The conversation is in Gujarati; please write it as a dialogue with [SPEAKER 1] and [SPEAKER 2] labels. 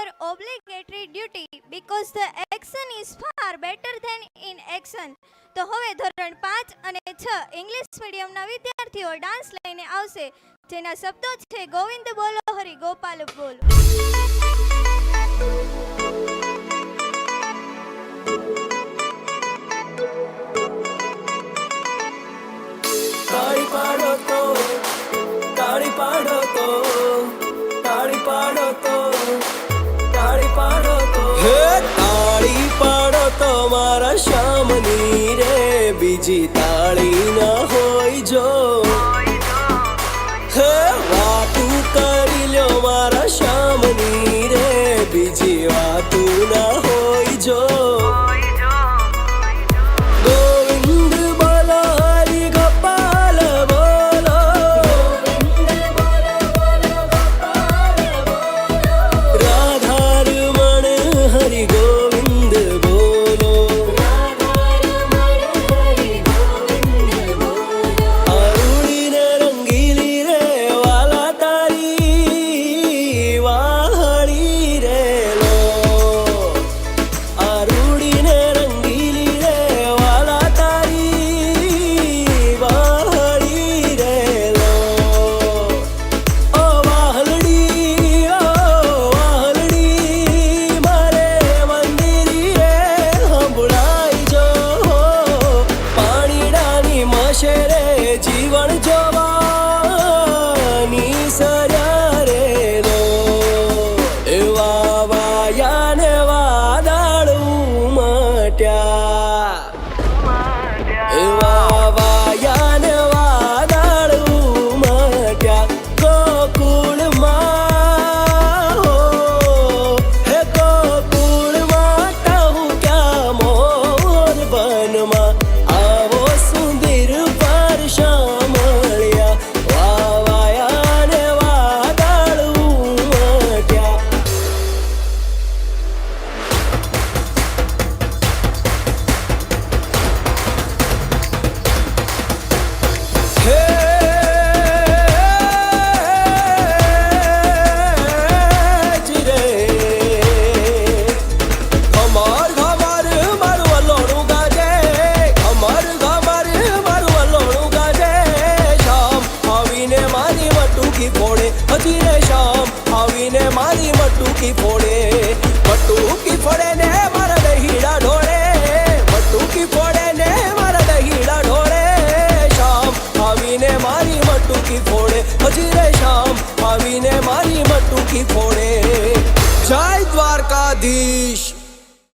[SPEAKER 1] your obligatory duty because the action is far better than inaction. તો હવે ધોરણ પાંચ અને છ ઇંગ્લિશ મીડિયમના વિદ્યાર્થીઓ ડાન્સ લઈને આવશે. જેના શબ્દો છે ગોવિંદ બોલો, હરી ગોપાલ બોલ.
[SPEAKER 2] તાળી પાડો તો, તાળી પાડો તો, તાળી પાડો તો. મારા શ્યામની રે બીજી તાળી મટુકી ફોડે ને મારા દહીડા ઢોળે. મટુકી ફોડે ને મારા દહીડા ઢોળે. શામ આવીને મારી મટુકી ફોડે. હજી રે શામ આવીને મારી મટુકી ફોડે. જય દ્વારકાધીશ.